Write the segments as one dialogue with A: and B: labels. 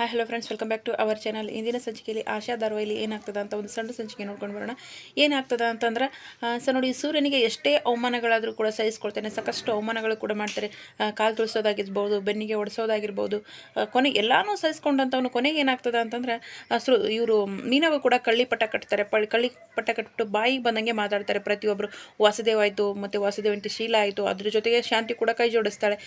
A: Hi hello friends welcome back to our channel ಇಂದಿನ ಸಂಚಿಕೆಯಲ್ಲಿ ಆಶಾ ಧಾರವಾಹಿಲಿ ಏನಾಗ್ತದೆ ಅಂತ ಒಂದು ಸಣ್ಣ ಸಂಚಿಕೆ ನೋಡ್ಕೊಂಡು ಬರೋಣ. ಏನಾಗ್ತದೆ ಅಂತಂದ್ರೆ ಸೊ ನೋಡಿ, ಸೂರ್ಯನಿಗೆ ಎಷ್ಟೇ ಅವಮಾನಗಳಾದರೂ ಕೂಡ ಸಹಿಸ್ಕೊಳ್ತಾನೆ. ಸಾಕಷ್ಟು ಅವಮಾನಗಳು ಕೂಡ ಮಾಡ್ತಾರೆ. ಕಾಲು ತುಳಿಸೋದಾಗಿರ್ಬೋದು, ಬೆನ್ನಿಗೆ ಒಡಿಸೋದಾಗಿರ್ಬೋದು ಕೊನೆಗೆ ಎಲ್ಲಾನು ಸಹಿಸ್ಕೊಂಡಂಥವ್ನು ಕೊನೆಗೆ ಏನಾಗ್ತದೆ ಅಂತಂದ್ರೆ ಸು, ಇವರು ಮೀನವ ಕೂಡ ಕಳ್ಳಿ ಪಟ್ಟ ಕಟ್ತಾರೆ. ಪಳ್ಳಿ ಕಳ್ಳಿ ಪಟ್ಟ ಕಟ್ಬಿಟ್ಟು ಬಾಯಿಗೆ ಬಂದಂಗೆ ಮಾತಾಡ್ತಾರೆ ಪ್ರತಿಯೊಬ್ಬರು ವಾಸುದೇವ್ ಆಯಿತು, ಮತ್ತು ವಾಸುದೇವಂಟಿ ಶೀಲಾ ಆಯಿತು, ಅದ್ರ ಜೊತೆಗೆ ಶಾಂತಿ ಕೂಡ ಕೈ ಜೋಡಿಸ್ತಾಳೆ.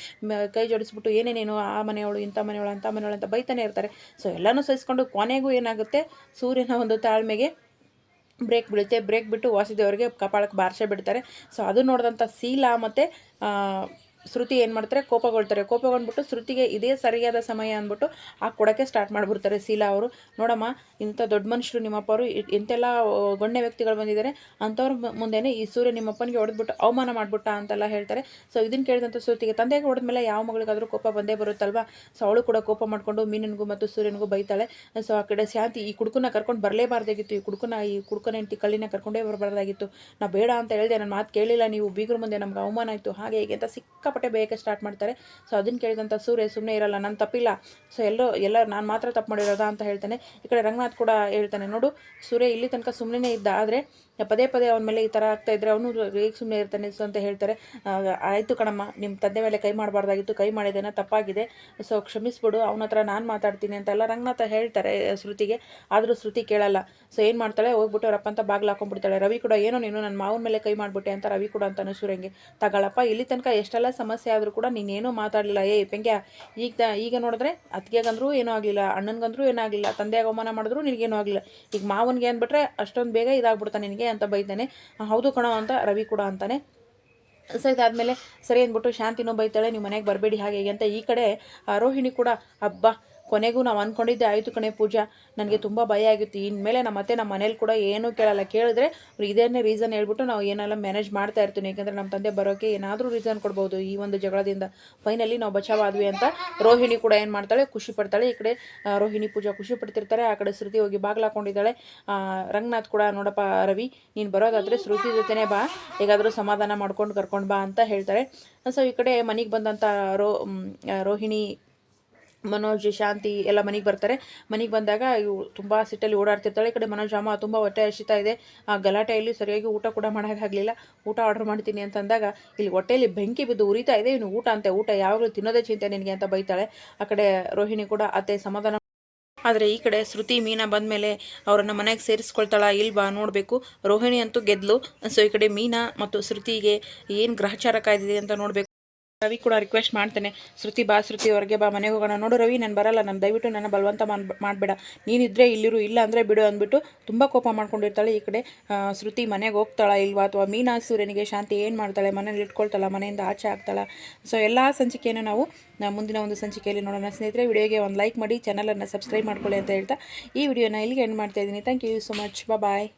A: ಕೈ ಜೋಡಿಸ್ಬಿಟ್ಟು, ಏನೇನೇನು, ಆ ಮನೆಯವಳು, ಇಂಥ ಮನೆಯವಳು, ಅಂಥ ಮನೆಯವಳು ಅಂತ ಬೈತಾನೆ ಇರ್ತಾರೆ ಸೊ ಎಲ್ಲನೂ ಸಹಿಸ್ಕೊಂಡು ಕೊನೆಗೂ ಏನಾಗುತ್ತೆ? ಸೂರ್ಯನ ಒಂದು ತಾಳ್ಮೆಗೆ ಬ್ರೇಕ್ ಬೀಳುತ್ತೆ. ಬ್ರೇಕ್ ಬಿಟ್ಟು ವಾಸಿದೇವರಿಗೆ ಕಪಾಳಕ್ಕೆ ಬಾರಿಸೇ ಬಿಡ್ತಾರೆ. ಸೊ ಅದು ನೋಡಿದಂಥ ಶೀಲಾ ಮತ್ತು ಶ್ರುತಿ ಏನು ಮಾಡ್ತಾರೆ? ಕೋಪಗೊಳ್ತಾರೆ. ಕೋಪಗೊಂಡ್ಬಿಟ್ಟು ಶ್ರುತಿಗೆ ಇದೇ ಸರಿಯಾದ ಸಮಯ ಅಂದ್ಬಿಟ್ಟು ಆ ಕೊಡೋಕ್ಕೆ ಸ್ಟಾರ್ಟ್ ಮಾಡಿಬಿಡ್ತಾರೆ ಶೀಲಾ ಅವರು. ನೋಡಮ್ಮ, ಇಂಥ ದೊಡ್ಡ ಮನುಷ್ಯರು ನಿಮ್ಮಪ್ಪ ಅವರು ಗೊಣ್ಣೆ ಗಣ್ಯ ವ್ಯಕ್ತಿಗಳು ಬಂದಿದ್ದಾರೆ. ಅಂಥವ್ರ ಮುಂದೆನೆ ಈ ಸೂರ್ಯ ನಿಮ್ಮಪ್ಪನಿಗೆ ಹೊಡೆದ್ಬಿಟ್ಟು ಅವಮಾನ ಮಾಡಿಬಿಟ್ಟ ಅಂತೆಲ್ಲ ಹೇಳ್ತಾರೆ. ಸೊ ಇದನ್ನು ಕೇಳಿದಂಥ ಶ್ರುತಿಗೆ, ತಂದೆಗೆ ಹೊಡೆದ ಮೇಲೆ ಯಾವ ಮಗಳಿಗಾದರೂ ಕೋಪ ಬಂದೇ ಬರುತ್ತಲ್ವಾ? ಸೊ ಅವಳು ಕೂಡ ಕೋಪ ಮಾಡಿಕೊಂಡು ಮೀನನಿಗೂ ಮತ್ತು ಸೂರ್ಯನಿಗೂ ಬೈತಾಳೆ. ಸೊ ಆ ಕಡೆ ಶಾಂತಿ ಈ ಕುಡುಕನ್ನ ಕರ್ಕೊಂಡು ಬರಲೇಬಾರ್ದಾಗಿತ್ತು. ಈ ಕುಡುಕನ ಈ ಕುಡುಕನ ಹೆಂಡತಿ ಕಳ್ಳಿನ ಕರ್ಕೊಂಡೇ ಬರಬಾರ್ದಾಗಿತ್ತು. ನಾ ಬೇಡ ಅಂತ ಹೇಳಿದೆ ನನ್ನ ಮಾತು ಕೇಳಿಲ್ಲ, ನೀವು ಬೀಗರ ಮುಂದೆ ನಮ್ಗೆ ಅವಮಾನ ಆಯಿತು. ಹಾಗೆ ಹೀಗೆ ಅಂತ ಸಿಕ್ಕಾಪಟ್ಟೆ ಬೇಯಕ್ಕೆ ಸ್ಟಾರ್ಟ್ ಮಾಡ್ತಾರೆ. ಸೊ ಅದನ್ನು ಕೇಳಿದಂಥ ಸೂರ್ಯ ಸುಮ್ಮನೆ ಇರಲ್ಲ, ನಾನು ತಪ್ಪಿಲ್ಲ. ಸೊ ಎಲ್ಲೋ ಎಲ್ಲ, ನಾನು ಮಾತ್ರ ತಪ್ಪು ಮಾಡಿರೋದಾ ಅಂತ ಹೇಳ್ತಾನೆ. ಈ ಕಡೆ ರಂಗನಾಥ್ ಕೂಡ ಹೇಳ್ತಾನೆ, ನೋಡು, ಸೂರ್ಯ ಇಲ್ಲಿ ತನಕ ಸುಮ್ಮನೆ ಇದ್ದ. ಆದರೆ ಪದೇ ಪದೇ ಅವನ ಮೇಲೆ ಈ ಥರ ಆಗ್ತಾ ಇದ್ರೆ ಅವನು ಹೇಗೆ ಸುಮ್ಮನೆ ಇರ್ತಾನೆ ಸೊ ಅಂತ ಹೇಳ್ತಾರೆ. ಆಯಿತು ಕಣಮ್ಮ ನಿಮ್ಮ ತಂದೆ ಮೇಲೆ ಕೈ ಮಾಡಬಾರ್ದಾಗಿತ್ತು, ಕೈ ಮಾಡಿದ್ದೇನೆ ತಪ್ಪಾಗಿದೆ. ಸೊ ಕ್ಷಮಿಸ್ಬಿಡು, ಅವನ ಹತ್ರ ನಾನು ಮಾತಾಡ್ತೀನಿ ಅಂತೆಲ್ಲ ರಂಗನಾಥ ಹೇಳ್ತಾರೆ ಶ್ರುತಿಗೆ. ಆದರೂ ಶ್ರುತಿ ಕೇಳಲ್ಲ. ಸೊ ಏನು ಮಾಡ್ತಾಳೆ? ಹೋಗ್ಬಿಟ್ಟು ಅವರಪ್ಪ ಅಂತ ಬಾಗ್ಲು ಹಾಕೊಂಡ್ಬಿಡ್ತಾಳೆ. ರವಿ ಕೂಡ ಏನೋ, ನೀನು ನನ್ನ ಮಾವನ ಮೇಲೆ ಕೈ ಮಾಡಿಬಿಟ್ಟೆ ಅಂತ ರವಿ ಕೂಡ ಅಂತ ಸೂರ್ಯಂಗೆ ತಗೊಳಪ್ಪ, ಇಲ್ಲಿ ತನಕ ಎಷ್ಟೆಲ್ಲ ಸಮಸ್ಯೆ ಆದರೂ ಕೂಡ ನೀನೇನೂ ಮಾತಾಡಲಿಲ್ಲ. ಏ ಪೆಂಗ್ಯ, ಈಗ ಈಗ ನೋಡಿದ್ರೆ ಅತ್ತಿಗೆಗಂದ್ರೂ ಏನೂ ಆಗಲಿಲ್ಲ, ಅಣ್ಣನಿಗಂದ್ರೂ ಏನೂ ಆಗಲಿಲ್ಲ, ತಂದೆಗೆ ಅವಮಾನ ಮಾಡಿದ್ರು ನಿನಗೇನೂ ಆಗಲಿಲ್ಲ. ಈಗ ಮಾವನಿಗೆ ಅಂದ್ಬಿಟ್ರೆ ಅಷ್ಟೊಂದು ಬೇಗ ಇದಾಗ್ಬಿಡ್ತಾನೆ ನಿನಗೆ. ಅಂತ ಬೈತಾನೆ. ಹೌದು ಕಣೋ ಅಂತ ರವಿ ಕೂಡ ಅಂತಾನೆ. ಸೊ ಇದಾದಮೇಲೆ ಸರಿ ಅಂದ್ಬಿಟ್ಟು ಶಾಂತಿನೂ ಬೈತಾಳೆ, ನೀವು ಮನೆಗೆ ಬರಬೇಡಿ, ಹಾಗೆ ಹೀಗೆ ಅಂತ ಈ ಕಡೆ ರೋಹಿಣಿ ಕೂಡ ಹಬ್ಬ ಕೊನೆಗೂ ನಾವು ಅಂದ್ಕೊಂಡಿದ್ದೆ ಆಯಿತು ಕಣೆ ಪೂಜಾ, ನನಗೆ ತುಂಬ ಭಯ ಆಗಿತ್ತು. ಇನ್ಮೇಲೆ ನಮ್ಮ ಮತ್ತೆ ನಮ್ಮ ಮನೇಲಿ ಕೂಡ ಏನೂ ಕೇಳಲ್ಲ. ಕೇಳಿದ್ರೆ ಅವ್ರು ಇದೇನೇ ರೀಸನ್ ಹೇಳ್ಬಿಟ್ಟು ನಾವು ಏನೆಲ್ಲ ಮ್ಯಾನೇಜ್ ಮಾಡ್ತಾ ಇರ್ತೀನಿ ಯಾಕಂದರೆ ನಮ್ಮ ತಂದೆ ಬರೋಕ್ಕೆ ಏನಾದರೂ ರೀಸನ್ ಕೊಡ್ಬೋದು ಈ ಒಂದು ಜಗಳದಿಂದ. ಫೈನಲಿ ನಾವು ಬಚಾವಾದ್ವಿ ಅಂತ ರೋಹಿಣಿ ಕೂಡ ಏನು ಮಾಡ್ತಾಳೆ, ಖುಷಿ ಪಡ್ತಾಳೆ. ಈ ಕಡೆ ರೋಹಿಣಿ ಪೂಜಾ ಖುಷಿ ಪಡ್ತಿರ್ತಾರೆ. ಆ ಕಡೆ ಶ್ರುತಿ ಹೋಗಿ ಬಾಗ್ಲ ಹಾಕೊಂಡಿದ್ದಾಳೆ. ರಂಗನಾಥ್ ಕೂಡ, ನೋಡಪ್ಪ ರವಿ, ನೀನು ಬರೋದಾದರೆ ಶ್ರುತಿ ಜೊತೆನೇ ಬಾ. ಹೇಗಾದರೂ ಸಮಾಧಾನ ಮಾಡ್ಕೊಂಡು ಕರ್ಕೊಂಡು ಬಾ ಅಂತ ಹೇಳ್ತಾರೆ. ಸೊ ಈ ಕಡೆ ಮನೆಗೆ ಬಂದಂಥ ರೋ ರೋಹಿಣಿ ಮನೋಜ್, ಶಾಂತಿ ಎಲ್ಲ ಮನೆಗೆ ಬರ್ತಾರೆ. ಮನೆಗೆ ಬಂದಾಗ ಇವು ತುಂಬ ಸಿಟ್ಟಲ್ಲಿ ಓಡಾಡ್ತಿರ್ತಾಳೆ. ಈ ಕಡೆ ಮನೋಜ್ ಅಮ್ಮ ತುಂಬ ಹೊಟ್ಟೆ ಹಸಿತಾ ಇದೆ. ಆ ಗಲಾಟೆಯಲ್ಲಿ ಸರಿಯಾಗಿ ಊಟ ಕೂಡ ಮಾಡೋಕ್ಕಾಗಲಿಲ್ಲ. ಊಟ ಆರ್ಡರ್ ಮಾಡ್ತೀನಿ ಅಂತಂದಾಗ ಇಲ್ಲಿ ಹೊಟ್ಟೆಯಲ್ಲಿ ಬೆಂಕಿ ಬಿದ್ದು ಉರಿತಾ ಇದೆ. ಇನ್ನು ಊಟ ಅಂತೆ, ಊಟ ಯಾವಾಗಲೂ ತಿನ್ನೋದೇ ಚಿಂತೆ ನಿನಗೆ ಅಂತ ಬೈತಾಳೆ. ಆ ಕಡೆ ರೋಹಿಣಿ ಕೂಡ ಅತ್ತೆ ಸಮಾಧಾನ ಆದರೆ ಈ ಕಡೆ ಶ್ರುತಿ, ಮೀನಾ ಬಂದಮೇಲೆ ಅವರನ್ನು ಮನೆಗೆ ಸೇರಿಸ್ಕೊಳ್ತಾಳ ಇಲ್ವಾ ನೋಡಬೇಕು. ರೋಹಿಣಿ ಅಂತೂ ಗೆದ್ಲು. ಸೊ ಈ ಕಡೆ ಮೀನಾ ಮತ್ತು ಶ್ರುತಿಗೆ ಏನು ಗ್ರಹಚಾರ ಕಾಯ್ದಿದೆ ಅಂತ ನೋಡಬೇಕು. ರವಿ ಕೂಡ ರಿಕ್ವೆಸ್ಟ್ ಮಾಡ್ತಾನೆ. ಶ್ರುತಿ ಬಾ, ಶ್ರುತಿ, ಹೊರಗೆ ಬಾ, ಮನೆಗೆ ಹೋಗೋಣ. ನೋಡು ರವಿ, ನಾನು ಬರಲ್ಲ. ನಾನು ದಯವಿಟ್ಟು ನನ್ನ ಬಲವಂತ ಮಾಡ್, ಮಾಡಬೇಡ. ನೀನಿದ್ರೆ ಇಲ್ಲಿರು, ಇಲ್ಲ ಅಂದರೆ ಬಿಡು ಅಂದ್ಬಿಟ್ಟು ತುಂಬ ಕೋಪ ಮಾಡ್ಕೊಂಡಿರ್ತಾಳೆ ಈ ಕಡೆ. ಶ್ರುತಿ ಮನೆಗೆ ಹೋಗ್ತಾಳ ಇಲ್ವಾ? ಅಥವಾ ಮೀನಾ ಸೂರ್ಯನಿಗೆ ಶಾಂತಿ ಏನು ಮಾಡ್ತಾಳೆ? ಮನೇಲಿ ಇಟ್ಕೊಳ್ತಾಳ, ಮನೆಯಿಂದ ಆಚೆ ಆಗ್ತಾಳ. ಸೊ ಎಲ್ಲ ಸಂಚಿಕೆಯನ್ನು ನಾವು ಮುಂದಿನ ಒಂದು ಸಂಚಿಕೆಯಲ್ಲಿ ನೋಡೋಣ. ಸ್ನೇಹಿತರೆ, ವಿಡಿಯೋಗೆ ಒಂದು ಲೈಕ್ ಮಾಡಿ ಚಾನಲನ್ನು ಸಬ್ಸ್ಕ್ರೈಬ್ ಮಾಡ್ಕೊಳ್ಳಿ ಅಂತ ಹೇಳ್ತಾ ಈ ವಿಡಿಯೋನ ಇಲ್ಲಿಗೆ ಎಂಡ್ ಮಾಡ್ತಾ ಇದ್ದೀನಿ. Thank you so much bye